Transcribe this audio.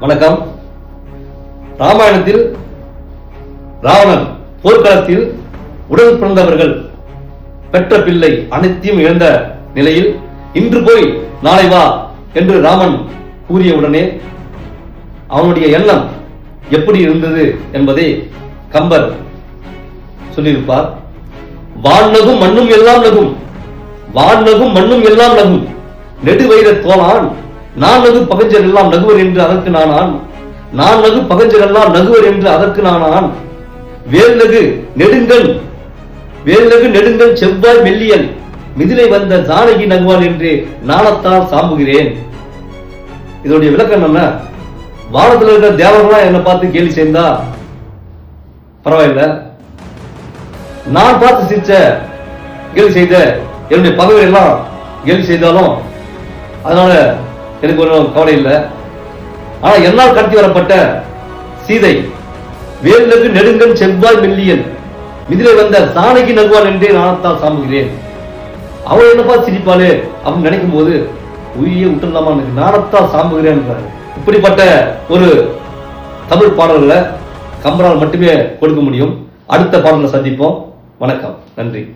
வணக்கம். ராமாயணத்தில் ராவணன் போர்க்களத்தில் உடன் பிறந்தவர்கள் பெற்ற பிள்ளை அனைத்தையும் இழந்த நிலையில் இன்று போய் நாளை வா என்று ராமன் கூறிய உடனே அவனுடைய எண்ணம் எப்படி இருந்தது என்பதை கம்பர் சொல்லியிருப்பார். வானகும் மண்ணும் எல்லாம் நகும். வானகும் மண்ணும் எல்லாம் நகும். நெடுவயிற தோலான் நான் நகு பகஞ்சர் எல்லாம் நகுவர் என்று அதற்கு நானான். நான் நகு பகஞ்சர் எல்லாம் நகுவர் என்று அதற்கு நானான். வேல் நகு நெடுங்கல் வேல் நகு நெடுங்கல் செவ்வாய் மெல்லியல் மிதிலை வந்த ஜானகி நகுவான் என்று நாணத்தால் சாம்புகிறேன். இதோடைய விளக்கம் என்ன? வானத்தில் இருக்கிற தேவர்களா என்னை பார்த்து கேலி செய்தா? பரவாயில்ல. நான் பார்த்து சிரிச்ச கேலி செய்த என்னுடைய பதவி எல்லாம் கேலி செய்தாலும் அதனால எனக்கு ஒன்றும் கவலை இல்லை. ஆனா என்னால் கடத்தி வரப்பட்ட சீதை வேலுக்கு நெடுங்கன் செவ்வாய் மெல்லியன் இதிலே வந்த சாணைக்கு நகுவான் என்றே நானத்தால் சாம்புகிறேன். அவள் என்னப்பா சிரிப்பாளே? அப்படின்னு நினைக்கும் போது உயிரியே விட்டுலாமா எனக்கு நாணத்தால் சாம்புகிறேன் இப்படிப்பட்ட ஒரு தமிழ் பாடல்களை கம்பரால் மட்டுமே கொடுக்க முடியும். அடுத்த பாடலை சந்திப்போம். வணக்கம். நன்றி.